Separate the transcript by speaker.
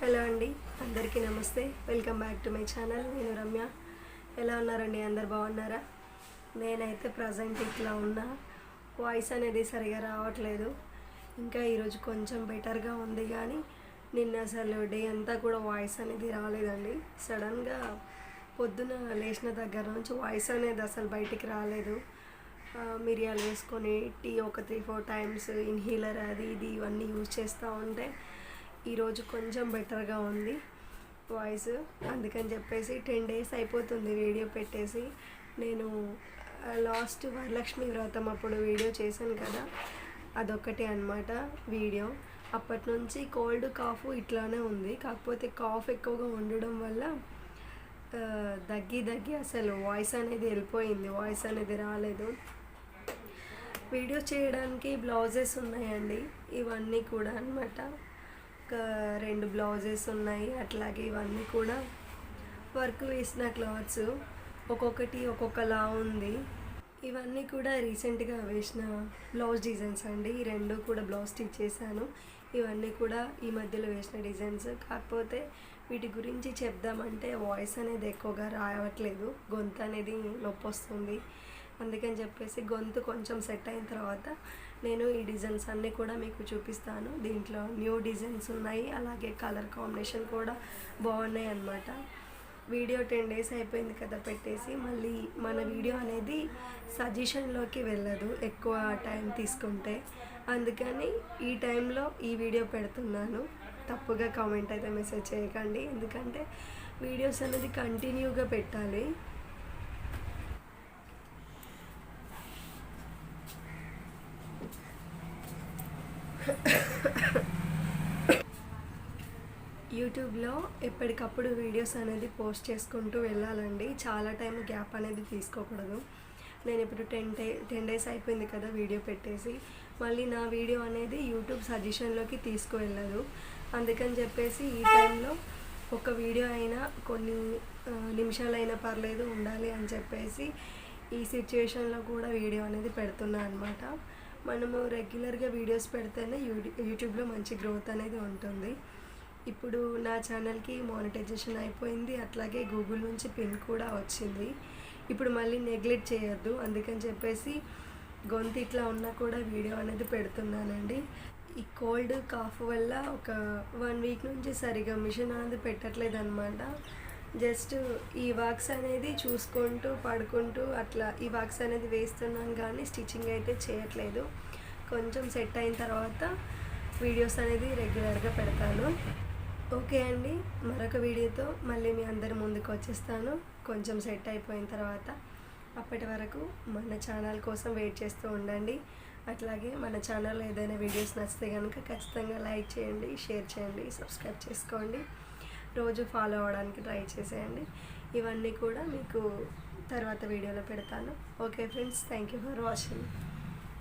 Speaker 1: Hello అండి అందరికీ నమస్తే. Welcome back to my channel. నేను రమ్య. ఎలా ఉన్నారండి? అందరు బాగున్నారా? నేనైతే ప్రజెంట్ ఇట్లా ఉన్నా. వాయిస్ అనేది సరిగా రావట్లేదు. ఇంకా ఈరోజు కొంచెం బెటర్గా ఉంది కానీ నిన్న అసలు డే అంతా కూడా వాయిస్ అనేది రాలేదండి. సడన్గా పొద్దున లేచిన దగ్గర నుంచి వాయిస్ అనేది అసలు బయటికి రాలేదు. మిరియాలు వేసుకొని టీ ఒక త్రీ ఫోర్ టైమ్స్ ఇన్హీలర్ అది ఇది ఇవన్నీ యూజ్ చేస్తూ ఉంటే ఈరోజు కొంచెం బెటర్గా ఉంది వాయిస్. అందుకని చెప్పేసి టెన్ డేస్ అయిపోతుంది వీడియో పెట్టేసి. నేను లాస్ట్ వరలక్ష్మి వ్రతం అప్పుడు వీడియో చేశాను కదా అదొక్కటే అన్నమాట వీడియో. అప్పటి నుంచి కోల్డ్ కాఫ్ ఇట్లానే ఉంది. కాకపోతే కాఫ్ ఎక్కువగా ఉండడం వల్ల దగ్గి దగ్గి అసలు వాయిస్ అనేది వెళ్ళిపోయింది. వాయిస్ అనేది రాలేదు. వీడియో చేయడానికి బ్లౌజెస్ ఉన్నాయండి. ఇవన్నీ కూడా అన్నమాట. రెండు బ్లౌజెస్ ఉన్నాయి. అట్లాగే ఇవన్నీ కూడా వర్క్ వేసిన క్లాత్స్. ఒక్కొక్కటి ఒక్కొక్కలా ఉంది. ఇవన్నీ కూడా రీసెంట్గా వేసిన బ్లౌజ్ డిజైన్స్ అండి. ఈ రెండు కూడా బ్లౌజ్ స్టిచ్ చేశాను. ఇవన్నీ కూడా ఈ మధ్యలో వేసిన డిజైన్స్. కాకపోతే వీటి గురించి చెప్దామంటే వాయిస్ అనేది ఎక్కువగా రావట్లేదు. గొంతు అనేది నొప్పి వస్తుంది. అందుకని చెప్పేసి గొంతు కొంచెం సెట్ అయిన తర్వాత నేను ఈ డిజైన్స్ అన్నీ కూడా మీకు చూపిస్తాను. దీంట్లో న్యూ డిజైన్స్ ఉన్నాయి అలాగే కలర్ కాంబినేషన్ కూడా బాగున్నాయి అన్నమాట. వీడియో టెన్ డేస్ అయిపోయింది కదా పెట్టేసి మళ్ళీ మన వీడియో అనేది సజెషన్లోకి వెళ్ళదు ఎక్కువ టైం తీసుకుంటే. అందుకని ఈ టైంలో ఈ వీడియో పెడుతున్నాను. తప్పుగా కామెంట్ అయితే మెసేజ్ చేయకండి ఎందుకంటే వీడియోస్ అనేది కంటిన్యూగా పెట్టాలి. యూట్యూబ్లో ఎప్పటికప్పుడు వీడియోస్ అనేది పోస్ట్ చేసుకుంటూ వెళ్ళాలండి. చాలా టైం గ్యాప్ అనేది తీసుకోకూడదు. నేను ఇప్పుడు టెన్ డే టెన్ డేస్ అయిపోయింది కదా వీడియో పెట్టేసి. మళ్ళీ నా వీడియో అనేది యూట్యూబ్ సజెషన్లోకి తీసుకువెళ్ళదు. అందుకని చెప్పేసి ఈ టైంలో ఒక వీడియో అయినా కొన్ని నిమిషాలైనా పర్లేదు ఉండాలి అని చెప్పేసి ఈ సిచ్యువేషన్లో కూడా వీడియో అనేది పెడుతున్నా అనమాట మనము రెగ్యులర్గా వీడియోస్ పెడితేనే యూ యూట్యూబ్లో మంచి గ్రోత్ అనేది ఉంటుంది. ఇప్పుడు నా ఛానల్కి మానిటైజేషన్ అయిపోయింది అట్లాగే గూగుల్ నుంచి పిన్ కూడా వచ్చింది. ఇప్పుడు మళ్ళీ నెగ్లెక్ట్ చేయొద్దు అందుకని చెప్పేసి గొంతు ఇట్లా ఉన్నా కూడా వీడియో అనేది పెడుతున్నానండి. ఈ కోల్డ్ కాఫ్ వల్ల ఒక వన్ వీక్ నుంచి సరిగా మిషన్ అనేది పెట్టట్లేదు అనమాట జస్ట్ ఈ వాక్స్ అనేది చూసుకుంటూ పడుకుంటూ అట్లా ఈ వాక్స్ అనేది వేస్తున్నాను కానీ స్టిచ్చింగ్ అయితే చేయట్లేదు. కొంచెం సెట్ అయిన తర్వాత వీడియోస్ అనేది రెగ్యులర్గా పెడతాను. ఓకే అండి మరొక వీడియోతో మళ్ళీ మీ అందరి ముందుకు వచ్చేస్తాను. కొంచెం సెట్ అయిపోయిన తర్వాత అప్పటి వరకు మన ఛానల్ కోసం వెయిట్ చేస్తూ ఉండండి. అట్లాగే మన ఛానల్లో ఏదైనా వీడియోస్ నచ్చితే కనుక ఖచ్చితంగా లైక్ చేయండి షేర్ చేయండి సబ్స్క్రైబ్ చేసుకోండి. రోజు ఫాలో అవ్వడానికి ట్రై చేసేయండి. ఇవన్నీ కూడా మీకు తర్వాత వీడియోలో పెడతాను. Okay friends thank you for watching